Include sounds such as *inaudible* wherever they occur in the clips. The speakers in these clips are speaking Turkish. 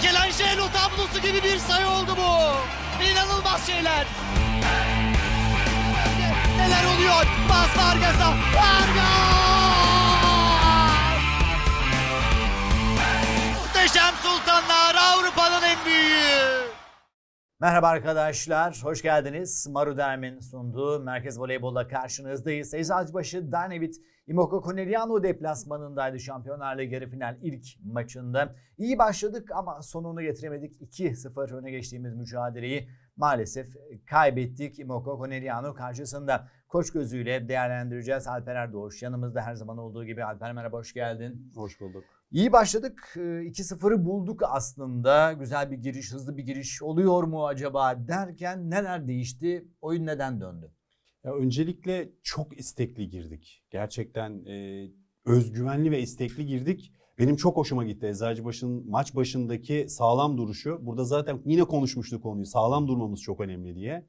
Michelangelo tablosu gibi bir sayı oldu bu. İnanılmaz şeyler. Neler oluyor? Bas Vargas'a. Vargas! Muhteşem Sultanlar Avrupa'nın en büyüğü. Merhaba arkadaşlar, hoş geldiniz. Maru Dermin sunduğu Merkez Voleybol'da karşınızdayız. Eczacıbaşı Dynavit Imoko Corneliano deplasmanındaydı Şampiyonlar Ligi yarı final ilk maçında. İyi başladık ama sonunu getiremedik. 2-0 öne geçtiğimiz mücadeleyi maalesef kaybettik Imoko Corneliano karşısında. Koç gözüyle değerlendireceğiz. Alper Erdoğuş yanımızda her zaman olduğu gibi. Alper merhaba, hoş geldin. Hoş bulduk. İyi başladık. Ee, 2-0'ı bulduk aslında. Güzel bir giriş, hızlı bir giriş oluyor mu acaba derken neler değişti? Oyun neden döndü? Ya öncelikle çok istekli girdik. Gerçekten e, özgüvenli ve istekli girdik. Benim çok hoşuma gitti Eczacıbaşı'nın maç başındaki sağlam duruşu. Burada zaten yine konuşmuştuk konuyu. Sağlam durmamız çok önemli diye.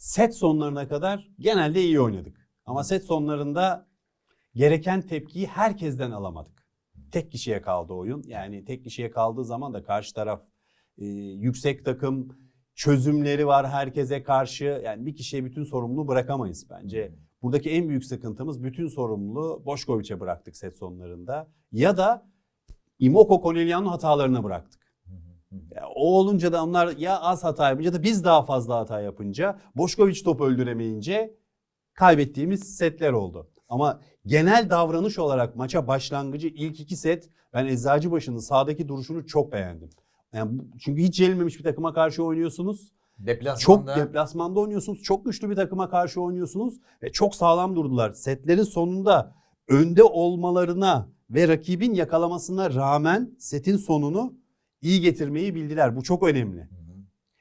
Set sonlarına kadar genelde iyi oynadık. Ama set sonlarında gereken tepkiyi herkesten alamadık. Tek kişiye kaldı oyun. Yani tek kişiye kaldığı zaman da karşı taraf e, yüksek takım çözümleri var herkese karşı. Yani bir kişiye bütün sorumluluğu bırakamayız bence. Buradaki en büyük sıkıntımız bütün sorumluluğu Boşkoviç'e bıraktık set sonlarında. Ya da Imoko Corneliano hatalarına bıraktık. Ya o olunca da onlar ya az hata yapınca da biz daha fazla hata yapınca Boşkoviç top öldüremeyince kaybettiğimiz setler oldu. Ama genel davranış olarak maça başlangıcı ilk iki set ben Eczacıbaşı'nın sağdaki duruşunu çok beğendim. Yani çünkü hiç yenilmemiş bir takıma karşı oynuyorsunuz. Çok Deplasmanda deplasmanda oynuyorsunuz. Çok güçlü bir takıma karşı oynuyorsunuz ve çok sağlam durdular. Setlerin sonunda önde olmalarına ve rakibin yakalamasına rağmen setin sonunu iyi getirmeyi bildiler. Bu çok önemli.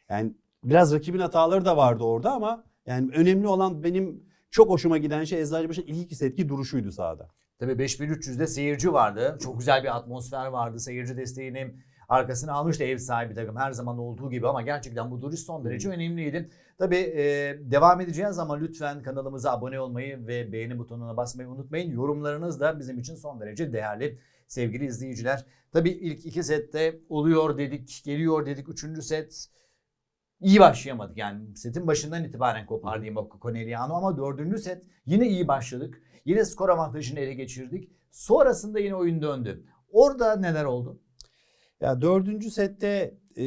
Yani biraz rakibin hataları da vardı orada ama yani önemli olan benim çok hoşuma giden şey Eczacıbaşı'nın ilk iki setki duruşuydu sahada. tabii 5300'de seyirci vardı. Çok güzel bir atmosfer vardı. Seyirci desteğini arkasına almıştı ev sahibi takım her zaman olduğu gibi ama gerçekten bu duruş son derece önemliydi. Tabii e, devam edeceğiz ama lütfen kanalımıza abone olmayı ve beğeni butonuna basmayı unutmayın. Yorumlarınız da bizim için son derece değerli sevgili izleyiciler. Tabii ilk iki sette oluyor dedik, geliyor dedik. Üçüncü set iyi başlayamadık. Yani setin başından itibaren kopardı Imoko Corneliano ama dördüncü set yine iyi başladık. Yine skor avantajını ele geçirdik. Sonrasında yine oyun döndü. Orada neler oldu? Ya dördüncü sette e,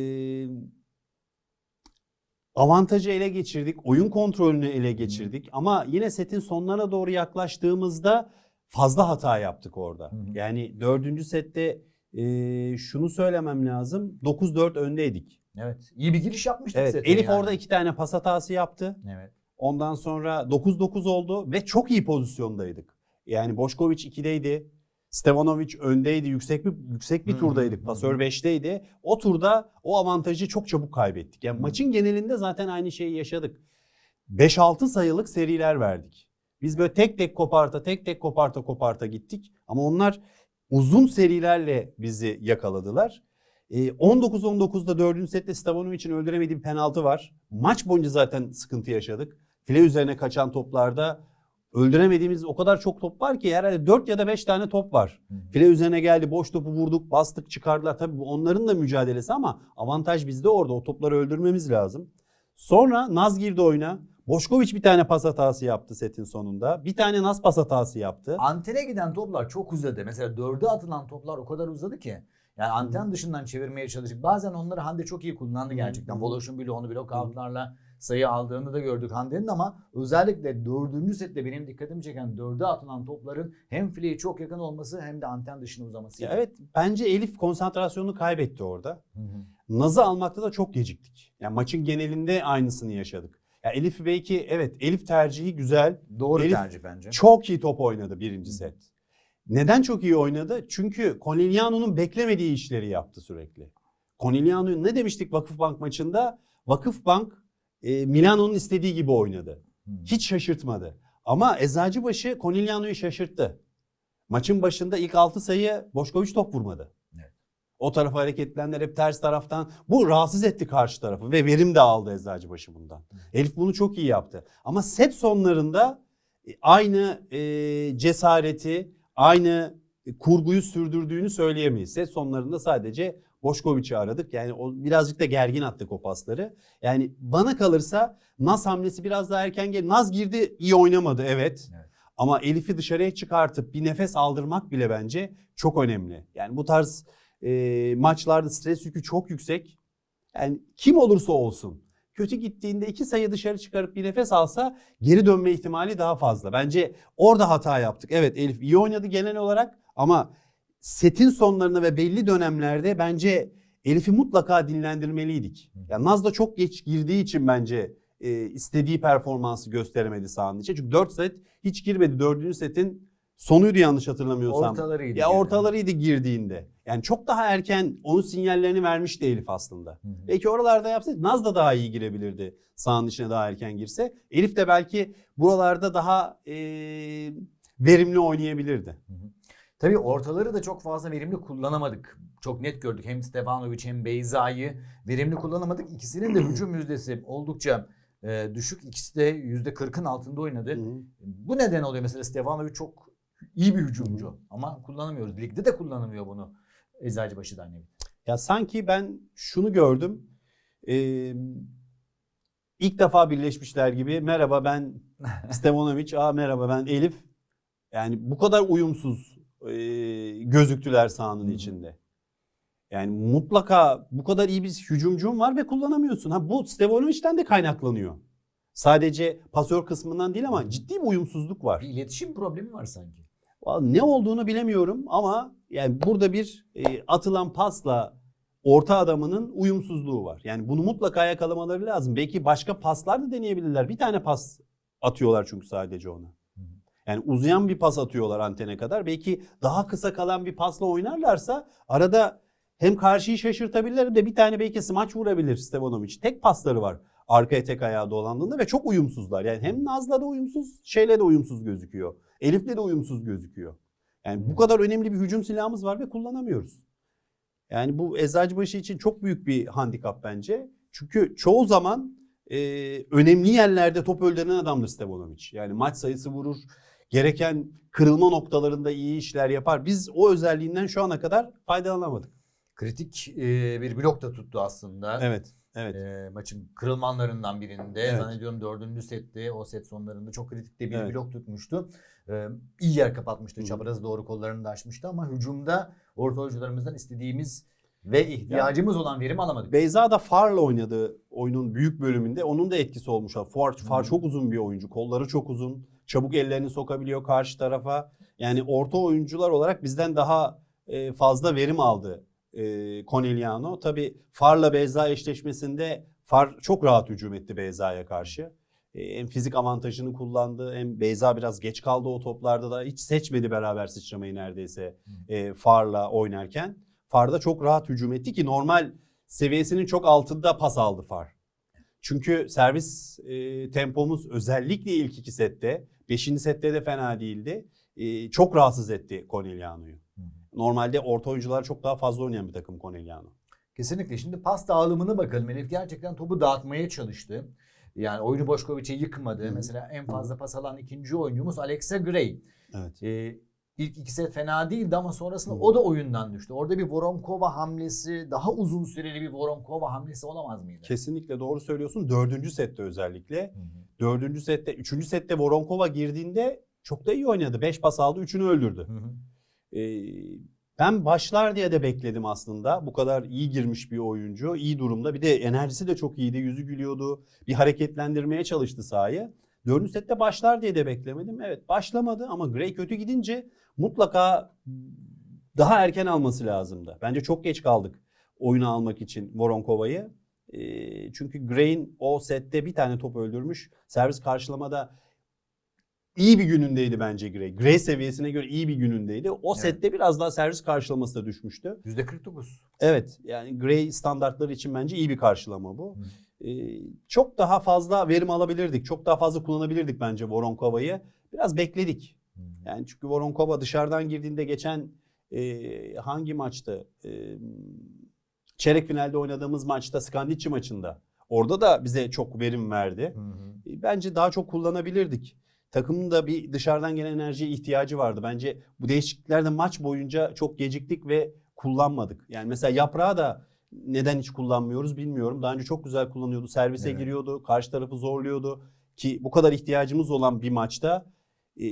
avantajı ele geçirdik. Oyun kontrolünü ele geçirdik. Ama yine setin sonlarına doğru yaklaştığımızda fazla hata yaptık orada. Hı hı. Yani dördüncü sette e, şunu söylemem lazım. 9-4 öndeydik. Evet. iyi bir giriş yapmıştık Evet, Elif yani. orada iki tane pas hatası yaptı. Evet. Ondan sonra 9-9 oldu ve çok iyi pozisyondaydık. Yani Boşkoviç 2'deydi. Stevanovic öndeydi. Yüksek bir yüksek bir hı, turdaydık. Pasör hı. 5'teydi. O turda o avantajı çok çabuk kaybettik. Yani Hı. maçın genelinde zaten aynı şeyi yaşadık. 5-6 sayılık seriler verdik. Biz böyle tek tek koparta, tek tek koparta koparta gittik. Ama onlar uzun serilerle bizi yakaladılar. Ee, 19-19'da 4. sette Stavanovic'in öldüremediği bir penaltı var. Maç boyunca zaten sıkıntı yaşadık. File üzerine kaçan toplarda öldüremediğimiz o kadar çok top var ki herhalde 4 ya da 5 tane top var. File üzerine geldi, boş topu vurduk, bastık, çıkardılar. Tabii bu onların da mücadelesi ama avantaj bizde orada. O topları öldürmemiz lazım. Sonra Naz girdi oyuna. Boşkoviç bir tane pas hatası yaptı setin sonunda. Bir tane Naz pas hatası yaptı. Antene giden toplar çok uzadı. Mesela dörde atılan toplar o kadar uzadı ki. Yani anten dışından çevirmeye çalıştık. Bazen onları Hande çok iyi kullandı gerçekten. Hı. Voloş'un bile onu blok outlarla sayı aldığını da gördük Hande'nin ama özellikle dördüncü sette benim dikkatimi çeken dörde atılan topların hem fileye çok yakın olması hem de anten dışına uzaması. Ya evet bence Elif konsantrasyonunu kaybetti orada. Hı hı. Naz'ı almakta da çok geciktik. Yani maçın genelinde aynısını yaşadık. Ya Elif belki evet Elif tercihi güzel. Doğru Elif tercih bence. Çok iyi top oynadı birinci set. Neden çok iyi oynadı? Çünkü Conigliano'nun beklemediği işleri yaptı sürekli. Conigliano ne demiştik Vakıfbank maçında? Vakıfbank e, Milano'nun istediği gibi oynadı. Hı. Hiç şaşırtmadı. Ama Eczacıbaşı Conigliano'yu şaşırttı. Maçın başında ilk 6 sayı Boşkoviç top vurmadı. O tarafa hareketlenler hep ters taraftan. Bu rahatsız etti karşı tarafı ve verim de aldı Eczacıbaşı bundan. Elif bunu çok iyi yaptı. Ama set sonlarında e, aynı e, cesareti, aynı kurguyu sürdürdüğünü söyleyemeyiz. Set sonlarında sadece Boşkoviç'i aradık. Yani o birazcık da gergin attık o pasları. Yani bana kalırsa Naz hamlesi biraz daha erken geldi. Naz girdi iyi oynamadı evet. Evet. Ama Elif'i dışarıya çıkartıp bir nefes aldırmak bile bence çok önemli. Yani bu tarz e, maçlarda stres yükü çok yüksek. Yani kim olursa olsun kötü gittiğinde iki sayı dışarı çıkarıp bir nefes alsa geri dönme ihtimali daha fazla. Bence orada hata yaptık. Evet Elif iyi oynadı genel olarak ama setin sonlarında ve belli dönemlerde bence Elif'i mutlaka dinlendirmeliydik. Yani Naz da çok geç girdiği için bence e, istediği performansı gösteremedi sahanın içi. Çünkü 4 set hiç girmedi. Dördüncü setin sonuydu yanlış hatırlamıyorsam. Ortalarıydı. Ya yani. ortalarıydı girdiğinde. Yani çok daha erken onun sinyallerini vermişti Elif aslında. Hı hı. Belki oralarda yapsaydı Naz da daha iyi girebilirdi. Sahanın içine daha erken girse. Elif de belki buralarda daha e, verimli oynayabilirdi. Tabii ortaları da çok fazla verimli kullanamadık. Çok net gördük hem Stefanovic hem Beyza'yı verimli kullanamadık. İkisinin de *clears throat* hücum yüzdesi oldukça e, düşük. İkisi de %40'ın altında oynadı. Bu neden oluyor mesela Stefanovic çok iyi bir hücumcu ama kullanamıyoruz. Ligde de kullanamıyor bunu Eczacıbaşı'dan ne Ya sanki ben şunu gördüm. Ee, ilk defa birleşmişler gibi. Merhaba ben *laughs* Stevanovic. Aa merhaba ben Elif. Yani bu kadar uyumsuz e, gözüktüler sahanın hı. içinde. Yani mutlaka bu kadar iyi bir hücumcun var ve kullanamıyorsun. Ha bu Stevanovic'ten de kaynaklanıyor. Sadece pasör kısmından değil ama ciddi bir uyumsuzluk var. Bir iletişim problemi var sanki. Ne olduğunu bilemiyorum ama yani burada bir e, atılan pasla orta adamının uyumsuzluğu var. Yani bunu mutlaka yakalamaları lazım. Belki başka paslar da deneyebilirler. Bir tane pas atıyorlar çünkü sadece ona. Yani uzayan bir pas atıyorlar antene kadar. Belki daha kısa kalan bir pasla oynarlarsa arada hem karşıyı şaşırtabilirler hem de bir tane belki smaç vurabilir Stevanovic. Tek pasları var arkaya tek ayağı dolandığında ve çok uyumsuzlar. Yani hem Naz'la da uyumsuz, şeyle de uyumsuz gözüküyor. Elif'le de uyumsuz gözüküyor. Yani bu kadar önemli bir hücum silahımız var ve kullanamıyoruz. Yani bu Eczacıbaşı için çok büyük bir handikap bence. Çünkü çoğu zaman e, önemli yerlerde top öldüren adamdır Stevanovic. Yani maç sayısı vurur, gereken kırılma noktalarında iyi işler yapar. Biz o özelliğinden şu ana kadar faydalanamadık. Kritik e, bir blok da tuttu aslında. Evet, evet. E, maçın kırılmanlarından birinde Evet. zannediyorum dördüncü sette o set sonlarında çok kritik de bir Evet. blok tutmuştu. E, iyi yer kapatmıştı. Hı. Çapraz doğru kollarını da açmıştı ama hücumda orta oyuncularımızdan istediğimiz ve ihtiyacımız olan verimi alamadık. Beyza da Far'la oynadı oyunun büyük bölümünde. Onun da etkisi olmuş. Far, Far çok uzun bir oyuncu. Kolları çok uzun. Çabuk ellerini sokabiliyor karşı tarafa. Yani orta oyuncular olarak bizden daha fazla verim aldı e, Corneliano. Tabii Far'la Beyza eşleşmesinde Far çok rahat hücum etti Beyza'ya karşı. E, hem fizik avantajını kullandı hem Beyza biraz geç kaldı o toplarda da hiç seçmedi beraber sıçramayı neredeyse e, Far'la oynarken. Far'da çok rahat hücum etti ki normal seviyesinin çok altında pas aldı Far. Çünkü servis e, tempomuz özellikle ilk iki sette, beşinci sette de fena değildi. E, çok rahatsız etti Corneliano'yu. Normalde orta oyuncular çok daha fazla oynayan bir takım Corneliano. Kesinlikle. Şimdi pas dağılımına bakalım. Elif gerçekten topu dağıtmaya çalıştı. Yani oyunu Boşkoviç'e yıkmadı. Hı. Mesela en fazla pas alan ikinci oyuncumuz Alexa Gray. Evet. Ee, ilk iki set fena değildi ama sonrasında Hı. o da oyundan düştü. Orada bir Voronkova hamlesi, daha uzun süreli bir Voronkova hamlesi olamaz mıydı? Kesinlikle doğru söylüyorsun. Dördüncü sette özellikle. Hı hı. Dördüncü sette, üçüncü sette Voronkova girdiğinde çok da iyi oynadı. Beş pas aldı, üçünü öldürdü. Ee, ben başlar diye de bekledim aslında. Bu kadar iyi girmiş bir oyuncu, iyi durumda. Bir de enerjisi de çok iyiydi, yüzü gülüyordu. Bir hareketlendirmeye çalıştı sahayı. Dördüncü sette başlar diye de beklemedim. Evet başlamadı ama Gray kötü gidince mutlaka daha erken alması lazımdı. Bence çok geç kaldık oyunu almak için Voronkova'yı. Çünkü Gray'in o sette bir tane top öldürmüş. Servis karşılamada iyi bir günündeydi bence Gray. Gray seviyesine göre iyi bir günündeydi. O Evet. sette biraz daha servis karşılaması da düşmüştü. %49. Evet yani Gray standartları için bence iyi bir karşılama bu. Ee, çok daha fazla verim alabilirdik. Çok daha fazla kullanabilirdik bence Voronkova'yı. Biraz bekledik. Hı. Yani çünkü Voronkova dışarıdan girdiğinde geçen e, hangi maçtı? E, çeyrek finalde oynadığımız maçta Skandicci maçında. Orada da bize çok verim verdi. Hı hı. E, Bence daha çok kullanabilirdik. Takımın da bir dışarıdan gelen enerjiye ihtiyacı vardı. Bence bu değişikliklerde maç boyunca çok geciktik ve kullanmadık. Yani mesela yaprağı da neden hiç kullanmıyoruz bilmiyorum. Daha önce çok güzel kullanıyordu. Servise Evet. giriyordu. Karşı tarafı zorluyordu. Ki bu kadar ihtiyacımız olan bir maçta e,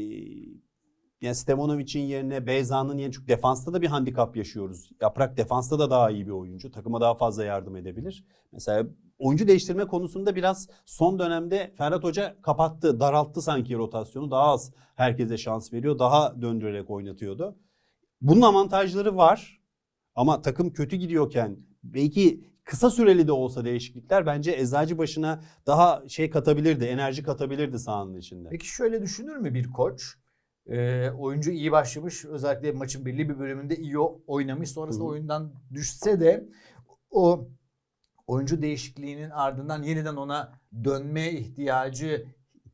yani Stevanovic'in yerine Beyza'nın yerine çünkü defansta da bir handikap yaşıyoruz. Yaprak defansta da daha iyi bir oyuncu. Takıma daha fazla yardım edebilir. Mesela oyuncu değiştirme konusunda biraz son dönemde Ferhat Hoca kapattı, daralttı sanki rotasyonu. Daha az herkese şans veriyor. Daha döndürerek oynatıyordu. Bunun avantajları var. Ama takım kötü gidiyorken belki kısa süreli de olsa değişiklikler bence eczacı başına daha şey katabilirdi, enerji katabilirdi sahanın içinde. Peki şöyle düşünür mü bir koç? Ee, oyuncu iyi başlamış. Özellikle maçın belli bir bölümünde iyi oynamış. Sonrasında hı. oyundan düşse de o oyuncu değişikliğinin ardından yeniden ona dönme ihtiyacı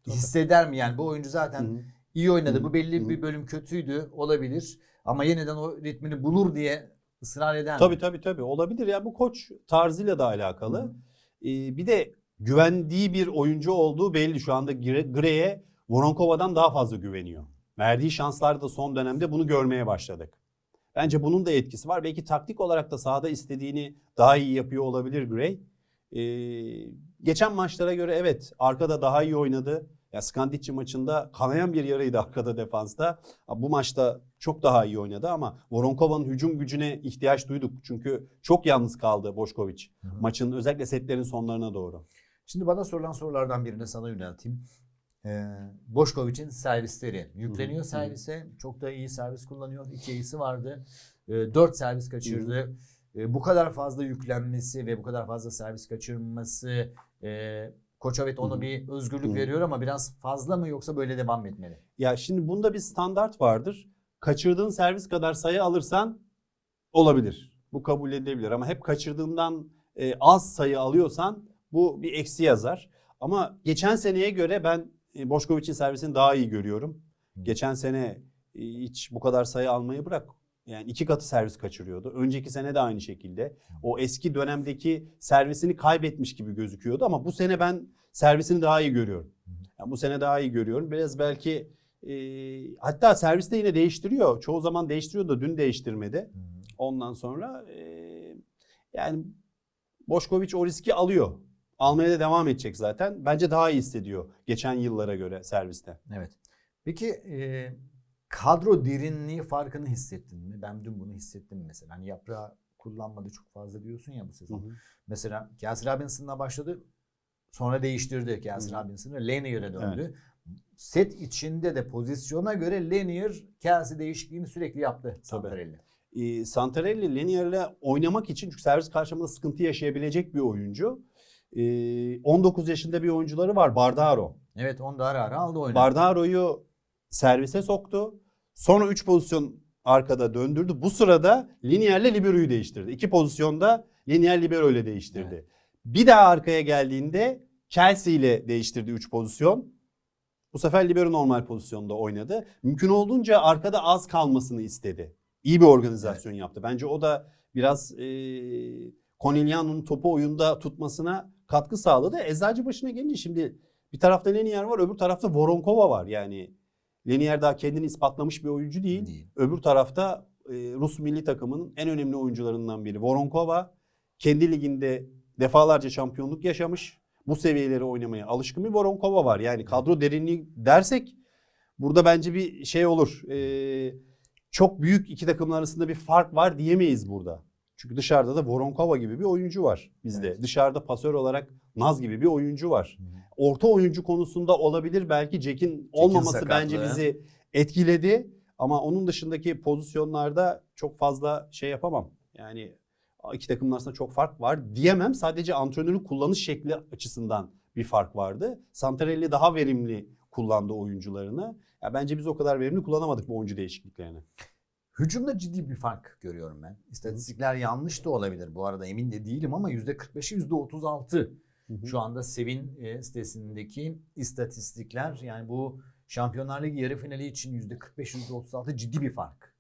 hisseder mi? Yani bu oyuncu zaten Hı hı. iyi oynadı. Hı Bu belli hı. bir bölüm kötüydü olabilir. Ama yeniden o ritmini bulur diye ısrar eder mi? Tabii tabii tabii olabilir ya bu koç tarzıyla da alakalı. Ee, bir de güvendiği bir oyuncu olduğu belli şu anda Gray'e Voronkova'dan daha fazla güveniyor. Verdiği şanslar da son dönemde bunu görmeye başladık. Bence bunun da etkisi var. Belki taktik olarak da sahada istediğini daha iyi yapıyor olabilir Gray. Ee, geçen maçlara göre evet arkada daha iyi oynadı. Ya Skandicci maçında kanayan bir yaraydı arkada defansta. Bu maçta çok daha iyi oynadı ama Voronkova'nın hücum gücüne ihtiyaç duyduk. Çünkü çok yalnız kaldı hı. Maçın özellikle setlerin sonlarına doğru. Şimdi bana sorulan sorulardan birini sana yönelteyim. Ee, Boşkoviç'in servisleri. Yükleniyor servise. Çok da iyi servis kullanıyor. İki iyisi vardı. Ee, dört servis kaçırdı. Ee, bu kadar fazla yüklenmesi ve bu kadar fazla servis kaçırması e, Koç evet ona Hı hı. bir özgürlük veriyor ama biraz fazla mı yoksa böyle devam etmeli? Ya şimdi bunda bir standart vardır. Kaçırdığın servis kadar sayı alırsan olabilir. Bu kabul edilebilir ama hep kaçırdığından e, az sayı alıyorsan bu bir eksi yazar. Ama geçen seneye göre ben e, Boşkoviç'in servisini daha iyi görüyorum. Geçen sene e, hiç bu kadar sayı almayı bırak. Yani iki katı servis kaçırıyordu. Önceki sene de aynı şekilde. O eski dönemdeki servisini kaybetmiş gibi gözüküyordu ama bu sene ben servisini daha iyi görüyorum. Yani bu sene daha iyi görüyorum. Biraz belki e, hatta serviste yine değiştiriyor. Çoğu zaman değiştiriyor da dün değiştirmedi. Ondan sonra e, yani Boşkoviç o riski alıyor. Almaya da devam edecek zaten. Bence daha iyi hissediyor geçen yıllara göre serviste. Evet. Peki e, kadro derinliği farkını hissettin mi? Ben dün bunu hissettim mesela. Hani yaprağı kullanmadı çok fazla diyorsun ya bu sezon. Mesela Kelsey Robinson'la başladı. Sonra değiştirdi Kelsey Hı hı. Robinson'ı. Lanier'e döndü. Set içinde de pozisyona göre Lanier Kelsey değişikliğini sürekli yaptı. Santarelli. Santarelli Lanier'le oynamak için çünkü servis karşılamada sıkıntı yaşayabilecek bir oyuncu. E, 19 yaşında bir oyuncuları var Bardaro. Evet onu da ara ara aldı oyunu. Bardaro'yu servise soktu. Sonra 3 pozisyon arkada döndürdü. Bu sırada Linier'le Libero'yu değiştirdi. İki pozisyonda Linier Libero ile değiştirdi. Bir daha arkaya geldiğinde Chelsea ile değiştirdi 3 pozisyon. Bu sefer Libero normal pozisyonda oynadı. Mümkün olduğunca arkada az kalmasını istedi. İyi bir organizasyon yaptı. Bence o da biraz e, Corneliano'nun topu oyunda tutmasına katkı sağladı. Eczacı başına gelince şimdi bir tarafta Lenier var, öbür tarafta Voronkova var. Yani Lenier daha kendini ispatlamış bir oyuncu değil. Değil. Öbür tarafta e, Rus milli takımının en önemli oyuncularından biri. Voronkova kendi liginde defalarca şampiyonluk yaşamış. Bu seviyeleri oynamaya alışkın bir Voronkova var. Yani kadro derinliği dersek burada bence bir şey olur. E, çok büyük iki takımın arasında bir fark var diyemeyiz burada. Çünkü dışarıda da Voronkova gibi bir oyuncu var bizde. Evet. Dışarıda pasör olarak Naz gibi bir oyuncu var. Orta oyuncu konusunda olabilir belki Jack'in olmaması sakatlığı. bence bizi etkiledi. Ama onun dışındaki pozisyonlarda çok fazla şey yapamam. Yani iki takımın arasında çok fark var diyemem. Sadece antrenörün kullanış şekli açısından bir fark vardı. Santarelli daha verimli kullandı oyuncularını. Ya bence biz o kadar verimli kullanamadık bu oyuncu değişikliklerini. Hücumda ciddi bir fark görüyorum ben. İstatistikler yanlış da olabilir bu arada emin de değilim ama %45'i %36 şu anda Sevin e, sitesindeki istatistikler yani bu Şampiyonlar Ligi yarı finali için %45-%36 ciddi bir fark.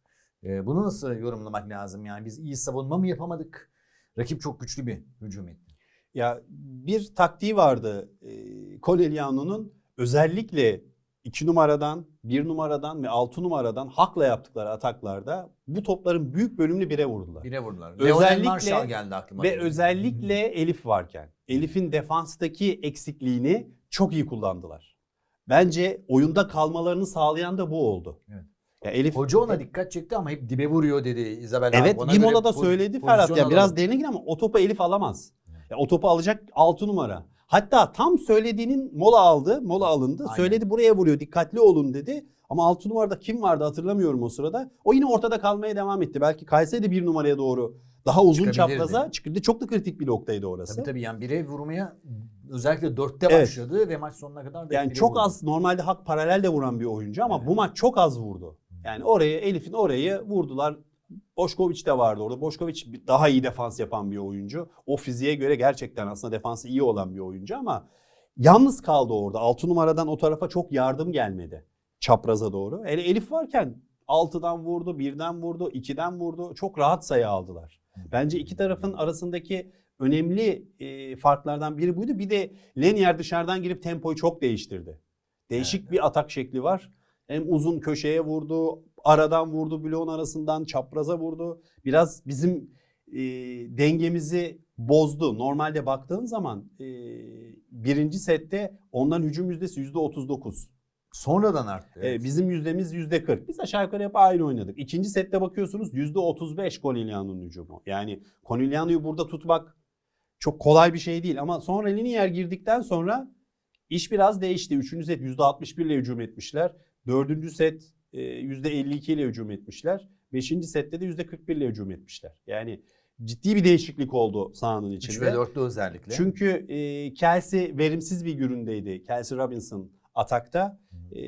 E, bunu nasıl yorumlamak lazım? Yani biz iyi savunma mı yapamadık? Rakip çok güçlü bir hücum etti. Ya bir taktiği vardı e, Corneliano'nun özellikle 2 numaradan, 1 numaradan ve 6 numaradan hakla yaptıkları ataklarda bu topların büyük bölümünü bire vurdular. Bire vurdular. Özellikle- geldi aklıma. Ve özellikle Elif varken Elif'in defanstaki eksikliğini çok iyi kullandılar. Bence oyunda kalmalarını sağlayan da bu oldu. Evet. Ya Elif Hoca ona dikkat çekti ama hep dibe vuruyor dedi Isabel Evet Gimola da söyledi Ferhat ya biraz derine gir ama o topu Elif alamaz. Ya, o topu alacak 6 numara. Hatta tam söylediğinin mola aldı, mola alındı. Aynen. Söyledi buraya vuruyor dikkatli olun dedi. Ama 6 numarada kim vardı hatırlamıyorum o sırada. O yine ortada kalmaya devam etti. Belki kaysaydı bir numaraya doğru daha uzun çapraza çıktı. Çok da kritik bir noktaydı orası. Tabii tabii yani bire vurmaya özellikle dörtte Evet. başladı ve maç sonuna kadar da Yani çok vurdu. az normalde hak paralel de vuran bir oyuncu ama Evet. bu maç çok az vurdu. Yani oraya Elif'in orayı vurdular. Boşkoviç de vardı orada. Boşkoviç daha iyi defans yapan bir oyuncu. O fiziğe göre gerçekten aslında defansı iyi olan bir oyuncu ama yalnız kaldı orada. 6 numaradan o tarafa çok yardım gelmedi. Çapraza doğru. Hele Elif varken 6'dan vurdu, 1'den vurdu, 2'den vurdu. Çok rahat sayı aldılar. Bence iki tarafın arasındaki önemli e, farklardan biri buydu. Bir de Lenier dışarıdan girip tempoyu çok değiştirdi. Değişik Evet. bir atak şekli var. Hem uzun köşeye vurdu, aradan vurdu, bloğun arasından çapraza vurdu. Biraz bizim e, dengemizi bozdu. Normalde baktığın zaman e, birinci sette onların hücum yüzdesi yüzde 39. Sonradan arttı. E, evet. bizim yüzdemiz yüzde 40. Biz aşağı yukarı hep aynı oynadık. İkinci sette bakıyorsunuz yüzde 35 Conigliano'nun hücumu. Yani Conigliano'yu burada tutmak çok kolay bir şey değil. Ama sonra Linier girdikten sonra iş biraz değişti. Üçüncü set yüzde 61 ile hücum etmişler. Dördüncü set 52 ile hücum etmişler. Beşinci sette de yüzde 41 ile hücum etmişler. Yani ciddi bir değişiklik oldu sahanın 3 içinde. ve 4'te özellikle. Çünkü e, Kelsey verimsiz bir günündeydi. Kelsey Robinson atakta. E,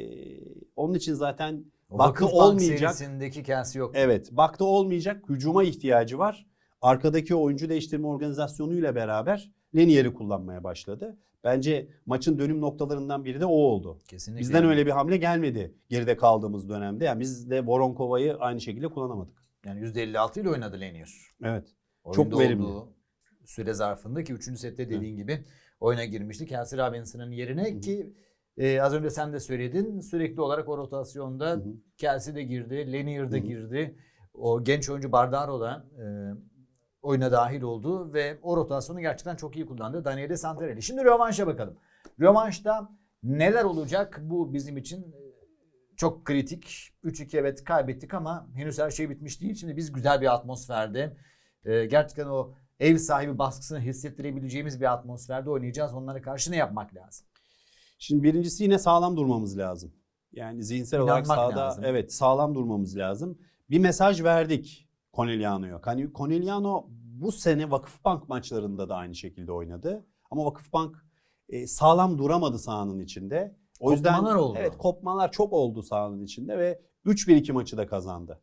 onun için zaten O baktı Vakıfbank olmayacak. serisindeki Kelsey yok. Evet, baktı olmayacak. Hücuma ihtiyacı var. Arkadaki oyuncu değiştirme organizasyonuyla beraber Lenier'i kullanmaya başladı. Bence maçın dönüm noktalarından biri de o oldu. Kesinlikle. Bizden öyle bir hamle gelmedi geride kaldığımız dönemde. Yani biz de Voronkova'yı aynı şekilde kullanamadık. Yani %56 ile oynadı Lenier. Evet. Oyunda Çok verimli. süre zarfında ki 3. sette dediğin gibi oyuna girmişti. Kelsey Robinson'ın yerine Hı. ki e, az önce sen de söyledin sürekli olarak o rotasyonda Hı. Kelsey de girdi, Lanier de hı. girdi. O genç oyuncu Bardaro da e, oyuna dahil oldu ve o rotasyonu gerçekten çok iyi kullandı. Daniele Santarelli. Şimdi rövanşa bakalım. Rövanşta neler olacak bu bizim için e, çok kritik. 3-2 evet kaybettik ama henüz her şey bitmiş değil. Şimdi biz güzel bir atmosferde e, gerçekten o ev sahibi baskısını hissettirebileceğimiz bir atmosferde oynayacağız. Onlara karşı ne yapmak lazım? Şimdi birincisi yine sağlam durmamız lazım. Yani zihinsel olarak İnanmak sahada lazım. evet sağlam durmamız lazım. Bir mesaj verdik Corneliano'ya. Hani Corneliano bu sene Vakıfbank maçlarında da aynı şekilde oynadı. Ama Vakıfbank e, sağlam duramadı sahanın içinde. O yüzden Kopmalar oldu. evet kopmalar çok oldu sahanın içinde ve 3-1-2 maçı da kazandı.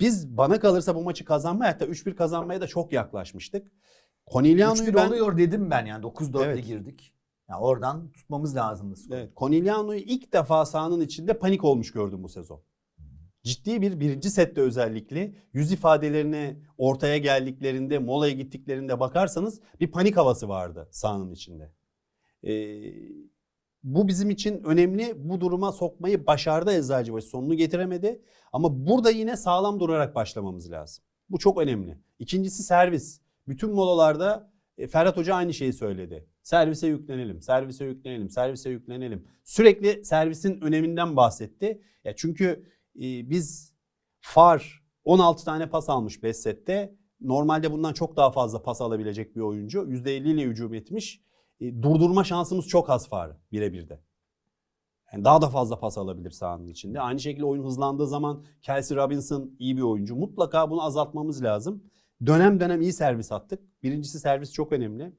Biz bana kalırsa bu maçı kazanmaya hatta 3-1 kazanmaya da çok yaklaşmıştık. Corneliano'yu 3-1 ben oluyor dedim ben yani 9-4'le Evet. girdik. Yani oradan tutmamız lazımdı. Evet, Corneliano'yu ilk defa sahanın içinde panik olmuş gördüm bu sezon. Ciddi bir birinci sette özellikle yüz ifadelerine ortaya geldiklerinde, molaya gittiklerinde bakarsanız bir panik havası vardı sahanın içinde. Ee, bu bizim için önemli. Bu duruma sokmayı başardı Eczacıbaşı. Sonunu getiremedi. Ama burada yine sağlam durarak başlamamız lazım. Bu çok önemli. İkincisi servis. Bütün molalarda e, Ferhat Hoca aynı şeyi söyledi. Servise yüklenelim, servise yüklenelim, servise yüklenelim. Sürekli servisin öneminden bahsetti. Ya çünkü e, biz Far 16 tane pas almış 5 sette. Normalde bundan çok daha fazla pas alabilecek bir oyuncu. %50 ile hücum etmiş. E, durdurma şansımız çok az Far birebir de. Yani daha da fazla pas alabilir sahanın içinde. Aynı şekilde oyun hızlandığı zaman Kelsey Robinson iyi bir oyuncu. Mutlaka bunu azaltmamız lazım. Dönem dönem iyi servis attık. Birincisi servis çok önemli.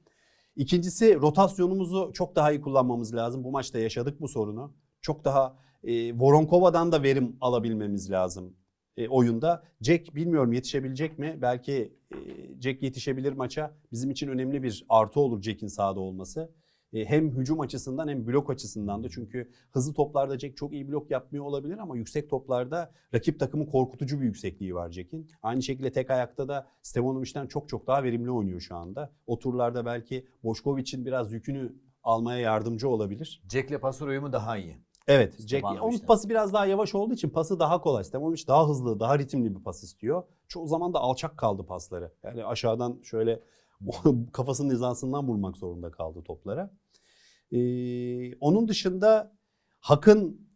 İkincisi rotasyonumuzu çok daha iyi kullanmamız lazım. Bu maçta yaşadık bu sorunu. Çok daha e, Voronkova'dan da verim alabilmemiz lazım e, oyunda. Jack bilmiyorum yetişebilecek mi? Belki e, Jack yetişebilir maça. Bizim için önemli bir artı olur Jack'in sahada olması. E, hem hücum açısından hem blok açısından da. Çünkü hızlı toplarda Jack çok iyi blok yapmıyor olabilir ama yüksek toplarda rakip takımın korkutucu bir yüksekliği var Jack'in. Aynı şekilde tek ayakta da Stevanovic'den çok çok daha verimli oynuyor şu anda. O turlarda belki Boşkovic'in biraz yükünü almaya yardımcı olabilir. Jack'le pasör uyumu daha iyi. Evet. Jack, Stefanovic onun pası biraz daha yavaş olduğu için pası daha kolay. Stefanovic daha hızlı, daha ritimli bir pas istiyor. Çoğu zaman da alçak kaldı pasları. Yani aşağıdan şöyle *laughs* kafasının hizasından vurmak zorunda kaldı toplara. Ee, onun dışında Hak'ın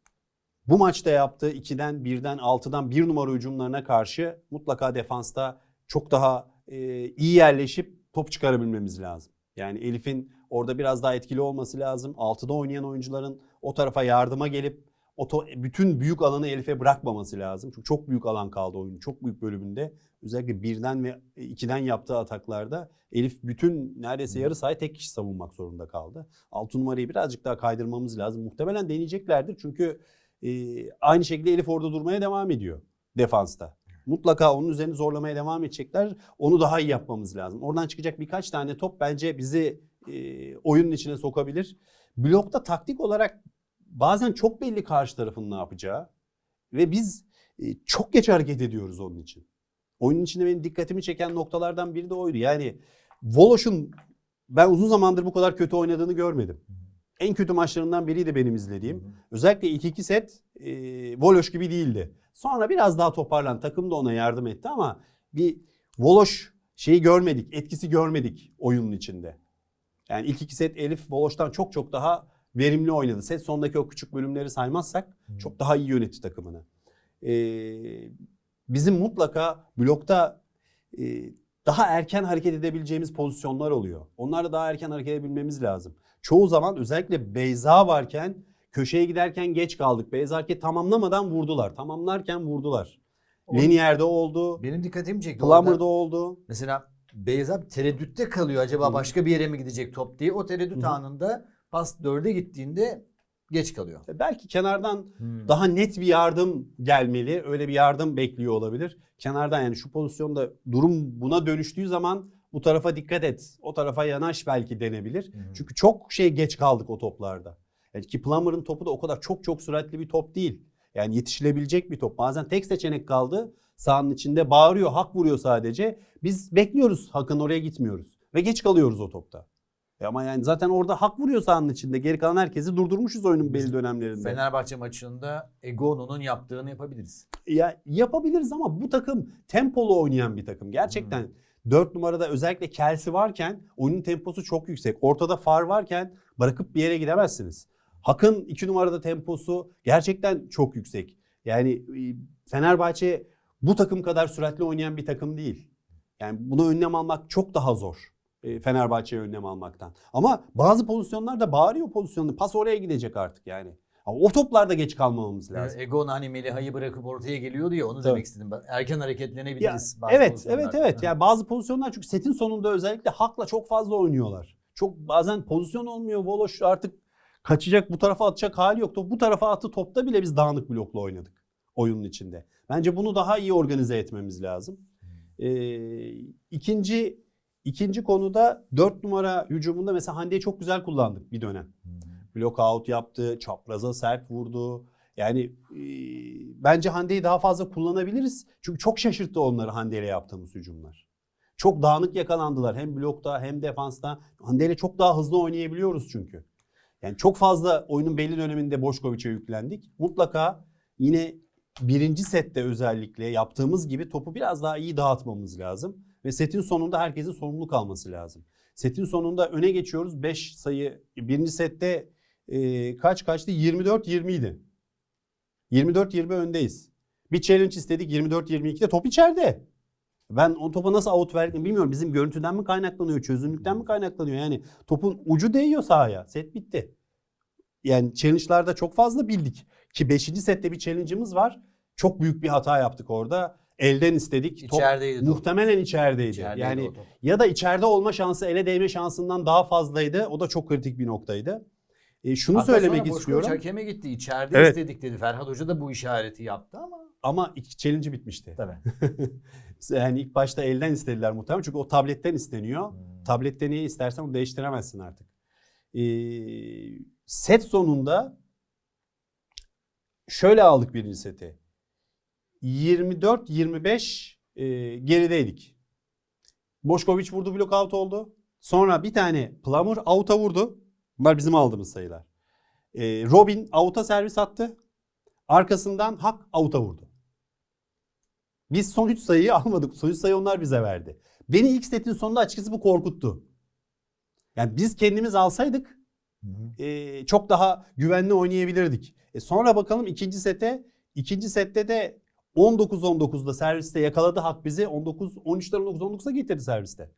bu maçta yaptığı 2'den 1'den 6'dan 1 numara hücumlarına karşı mutlaka defansta çok daha e, iyi yerleşip top çıkarabilmemiz lazım. Yani Elif'in orada biraz daha etkili olması lazım. 6'da oynayan oyuncuların o tarafa yardıma gelip o to- bütün büyük alanı Elif'e bırakmaması lazım. Çünkü çok büyük alan kaldı oyunun çok büyük bölümünde. Özellikle birden ve ikiden yaptığı ataklarda Elif bütün neredeyse yarı sahayı tek kişi savunmak zorunda kaldı. 6 numarayı birazcık daha kaydırmamız lazım. Muhtemelen deneyeceklerdir çünkü e, aynı şekilde Elif orada durmaya devam ediyor defansta. Mutlaka onun üzerine zorlamaya devam edecekler. Onu daha iyi yapmamız lazım. Oradan çıkacak birkaç tane top bence bizi e, oyunun içine sokabilir. Blokta taktik olarak bazen çok belli karşı tarafın ne yapacağı ve biz e, çok geç hareket ediyoruz onun için. Oyunun içinde benim dikkatimi çeken noktalardan biri de oydu. Yani Voloş'un ben uzun zamandır bu kadar kötü oynadığını görmedim. En kötü maçlarından biriydi benim izlediğim. Özellikle ilk iki set e, Voloş gibi değildi. Sonra biraz daha toparlan. Takım da ona yardım etti ama bir Voloş şeyi görmedik, etkisi görmedik oyunun içinde. Yani ilk iki set Elif Voloş'tan çok çok daha verimli oynadı. Set sondaki o küçük bölümleri saymazsak çok daha iyi yönetti takımını. Ee, bizim mutlaka blokta e, daha erken hareket edebileceğimiz pozisyonlar oluyor. Onlarla daha erken hareket edebilmemiz lazım. Çoğu zaman özellikle Beyza varken köşeye giderken geç kaldık. Beyza hareket tamamlamadan vurdular. Tamamlarken vurdular. Lenier'de oldu. Benim dikkatimi çekti. orada. Plummer'da oldu. Mesela Beyza tereddütte kalıyor acaba Hı. başka bir yere mi gidecek top diye. O tereddüt Hı anında pas dörde gittiğinde geç kalıyor. E, Belki kenardan Hmm. daha net bir yardım gelmeli. Öyle bir yardım bekliyor olabilir. Kenardan yani şu pozisyonda durum buna dönüştüğü zaman bu tarafa dikkat et. O tarafa yanaş belki denebilir. Hı. Çünkü çok şey geç kaldık o toplarda. Yani ki Plummer'ın topu da o kadar çok çok süratli bir top değil. Yani yetişilebilecek bir top. Bazen tek seçenek kaldı. Sahanın içinde bağırıyor, hak vuruyor sadece. Biz bekliyoruz Hak'ın oraya gitmiyoruz. Ve geç kalıyoruz o topta. E ama yani zaten orada hak vuruyor sahanın içinde. Geri kalan herkesi durdurmuşuz oyunun belli dönemlerinde. Fenerbahçe maçında Egono'nun yaptığını yapabiliriz. Ya yapabiliriz ama bu takım tempolu oynayan bir takım. Gerçekten 4 numarada özellikle Kelsi varken oyunun temposu çok yüksek. Ortada Far varken bırakıp bir yere gidemezsiniz. Hak'ın 2 numarada temposu gerçekten çok yüksek. Yani e, Fenerbahçe bu takım kadar süratli oynayan bir takım değil. Yani bunu önlem almak çok daha zor. e, Fenerbahçe'ye önlem almaktan. Ama bazı pozisyonlarda bağırıyor pozisyonda. Pas oraya gidecek artık yani. Ama o toplarda geç kalmamamız lazım. Egon hani Meliha'yı bırakıp ortaya geliyordu ya onu Tabii. demek istedim. Ben Erken Ya, hareketlenebiliriz. bazı evet, evet, evet. Yani bazı pozisyonlar çünkü setin sonunda özellikle hakla çok fazla oynuyorlar. Çok bazen pozisyon olmuyor. Voloş artık kaçacak, bu tarafa atacak hali yok. Top- Bu tarafa attı topta bile biz dağınık blokla oynadık oyunun içinde. Bence bunu daha iyi organize etmemiz lazım. Ee, ikinci ikinci konuda 4 numara hücumunda mesela Hande'yi çok güzel kullandık bir dönem. Block out yaptı, çapraza sert vurdu. Yani e, bence Hande'yi daha fazla kullanabiliriz. Çünkü çok şaşırttı onları Hande ile yaptığımız hücumlar. Çok dağınık yakalandılar hem blokta hem defansta. Hande ile çok daha hızlı oynayabiliyoruz çünkü. Yani çok fazla oyunun belli döneminde Boşkoviç'e yüklendik. Mutlaka yine birinci sette özellikle yaptığımız gibi topu biraz daha iyi dağıtmamız lazım. Ve setin sonunda herkesin sorumluluk alması lazım. Setin sonunda öne geçiyoruz. 5 sayı birinci sette e, kaç kaçtı? 24-20 idi. 24-20 öndeyiz. Bir challenge istedik 24-22'de top içeride. Ben o topa nasıl out verdiğimi bilmiyorum. Bizim görüntüden mi kaynaklanıyor, çözünürlükten mi kaynaklanıyor? Yani topun ucu değiyor sahaya. Set bitti. Yani challenge'larda çok fazla bildik. Ki 5. sette bir challenge'ımız var. Çok büyük bir hata yaptık orada. Elden istedik. Top İçerideydi top. muhtemelen içerideydi. İçerideydi yani o top. ya da içeride olma şansı ele değme şansından daha fazlaydı. O da çok kritik bir noktaydı. E, şunu Hatta söylemek sonra istiyorum. hakeme gitti. İçeride Evet. istedik dedi. Ferhat Hoca da bu işareti yaptı ama. Ama challenge bitmişti. Tabii. *laughs* yani ilk başta elden istediler muhtemelen. Çünkü o tabletten isteniyor. Hmm. Tablette neyi istersen onu değiştiremezsin artık. Ee, set sonunda şöyle aldık birinci seti. 24-25 e, gerideydik. Boşkoviç vurdu blok out oldu. Sonra bir tane Plummer out'a vurdu. Bunlar bizim aldığımız sayılar. Ee, Robin avuta servis attı. Arkasından Hak avuta vurdu. Biz son 3 sayıyı *laughs* almadık. Son 3 sayı onlar bize verdi. Beni ilk setin sonunda açıkçası bu korkuttu. Yani biz kendimiz alsaydık e, çok daha güvenli oynayabilirdik. E, sonra bakalım ikinci sete. İkinci sette de 19-19'da serviste yakaladı Hak bizi. 19 13'ten 19-19'a getirdi serviste.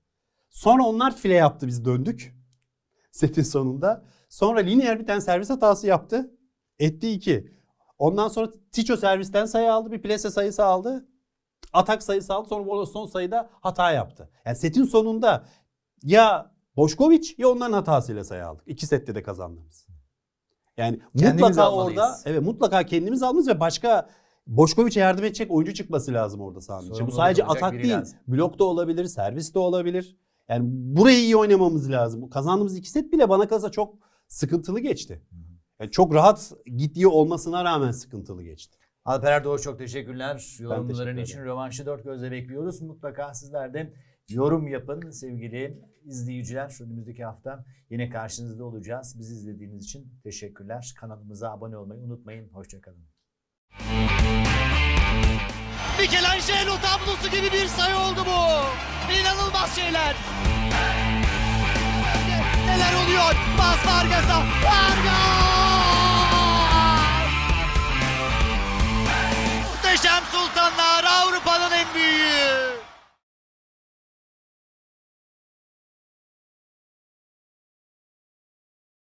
Sonra onlar file yaptı biz döndük. *laughs* Setin sonunda. Sonra lineer bir tane servis hatası yaptı. Etti 2. Ondan sonra Ticho servisten sayı aldı. Bir plase sayısı aldı. Atak sayısı aldı. Sonra Wallace son sayıda hata yaptı. Yani setin sonunda ya Boşkoviç ya onların hatasıyla sayı aldık. İki sette de kazandığımız. Yani Kendimiz mutlaka almalıyız. orada evet mutlaka kendimiz almalıyız ve başka Boşkoviç'e yardım edecek oyuncu çıkması lazım orada sahanın. Bu sadece atak değil. lazım. Blok da olabilir, servis de olabilir. Yani burayı iyi oynamamız lazım. Kazandığımız iki set bile bana kalırsa çok sıkıntılı geçti. Yani çok rahat gittiği olmasına rağmen sıkıntılı geçti. Alper Erdoğan çok teşekkürler. Yorumların teşekkür için rövanşı dört gözle bekliyoruz. Mutlaka sizler de yorum yapın sevgili izleyiciler. Önümüzdeki hafta yine karşınızda olacağız. Bizi izlediğiniz için teşekkürler. Kanalımıza abone olmayı unutmayın. Hoşçakalın. Michelangelo tablosu gibi bir sayı oldu bu. İnanılmaz şeyler. Neler oluyor? Bas Vargas'a. Vargas! Muhteşem Sultanlar.